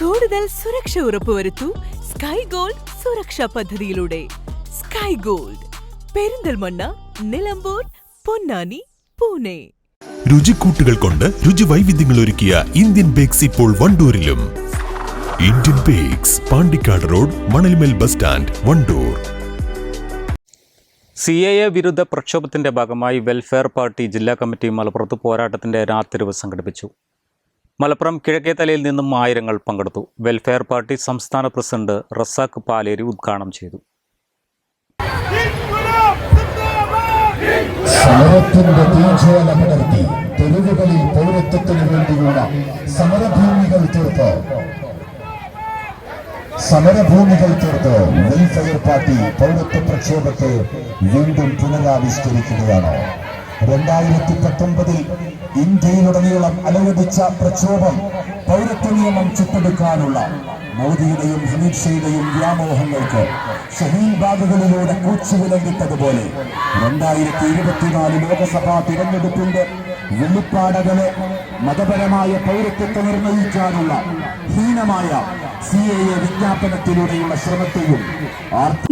കൂടുതൽ സുരക്ഷ ഉറപ്പുവരുത്തൂ sky gold സുരക്ഷാ പദ്ധതിയിലൂടെ. Sky gold Perinthalmanna Nilambur Ponnani Pune. രുചിക്കൂട്ടുകൾ കൊണ്ട് രുചി വൈവിധ്യങ്ങൾ ഒരുക്കിയ ഇന്ത്യൻ ബേക്സ് ഇപ്പോൾ വണ്ടൂരിലും. Indian bakes Pandikkad road Manalmel bus stand Wandoor. C A A വിരുദ്ധ പ്രക്ഷോഭത്തിന്റെ ഭാഗമായി വെൽഫെയർ പാർട്ടി ജില്ലാ കമ്മിറ്റി മലപ്പുറത്ത് പോരാട്ടത്തിന്റെ രാത്രിവ് സംഘടിപ്പിച്ചു. മലപ്പുറം കിഴക്കേത്തലയിൽ നിന്നും ആയിരങ്ങൾ പങ്കെടുത്തു. വെൽഫെയർ പാർട്ടി സംസ്ഥാന പ്രസിഡന്റ് റസാഖ് പാലേരി ഉദ്ഘാടനം ചെയ്തു. സമരഭൂമികൾ തീർത്ത്. സമരഭൂമികൾ തീർത്ത് വെൽഫെയർ പാർട്ടി പൗരത്വ പ്രക്ഷോഭത്തെ വീണ്ടും പുനരാവിഷ്കരിക്കുകയാണ്. രണ്ടായിരത്തി പത്തൊമ്പതിൽ ഇന്ത്യയിലുടനീളം അനുവദിച്ച പ്രക്ഷോഭം പൗരത്വ നിയമം ചുട്ടെടുക്കാനുള്ള മോദിയുടെയും ഹമീദ് വ്യാമോഹങ്ങൾക്ക് ഷഹീൻ ബാഗുകളിലൂടെ കൂച്ചുവിലങ്ങിട്ടതുപോലെ രണ്ടായിരത്തി ഇരുപത്തിനാല് ലോകസഭാ തിരഞ്ഞെടുപ്പിന്റെ വെള്ളിപ്പാടകളെ മതപരമായ പൗരത്വത്തെ നിർണയിക്കാനുള്ള ഹീനമായ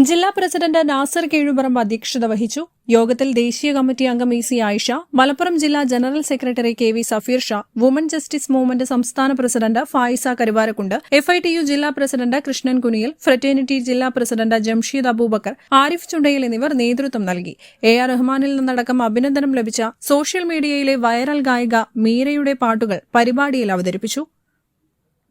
ജില്ലാ പ്രസിഡന്റ് നാസർ കീഴുപറമ്പ് അധ്യക്ഷത വഹിച്ചു. യോഗത്തിൽ ദേശീയ കമ്മിറ്റി അംഗം ഇ സി ആയിഷ മലപ്പുറം ജില്ലാ general secretary K V Safeer Shah woman justice movement സംസ്ഥാന president Faiza Karuvarakundu. F I T U ജില്ലാ പ്രസിഡന്റ് കൃഷ്ണൻ കുനിയിൽ ഫ്രറ്റേണിറ്റി ജില്ലാ പ്രസിഡന്റ് ജംഷീദ് അബൂബക്കർ ആരിഫ് ചുണ്ടയിൽ എന്നിവർ നേതൃത്വം നൽകി. എ ആർ റഹ്മാനിൽ നിന്നടക്കം അഭിനന്ദനം ലഭിച്ച സോഷ്യൽ മീഡിയയിലെ വൈറൽ ഗായിക മീരയുടെ പാട്ടുകൾ പരിപാടിയിൽ അവതരിപ്പിച്ചു.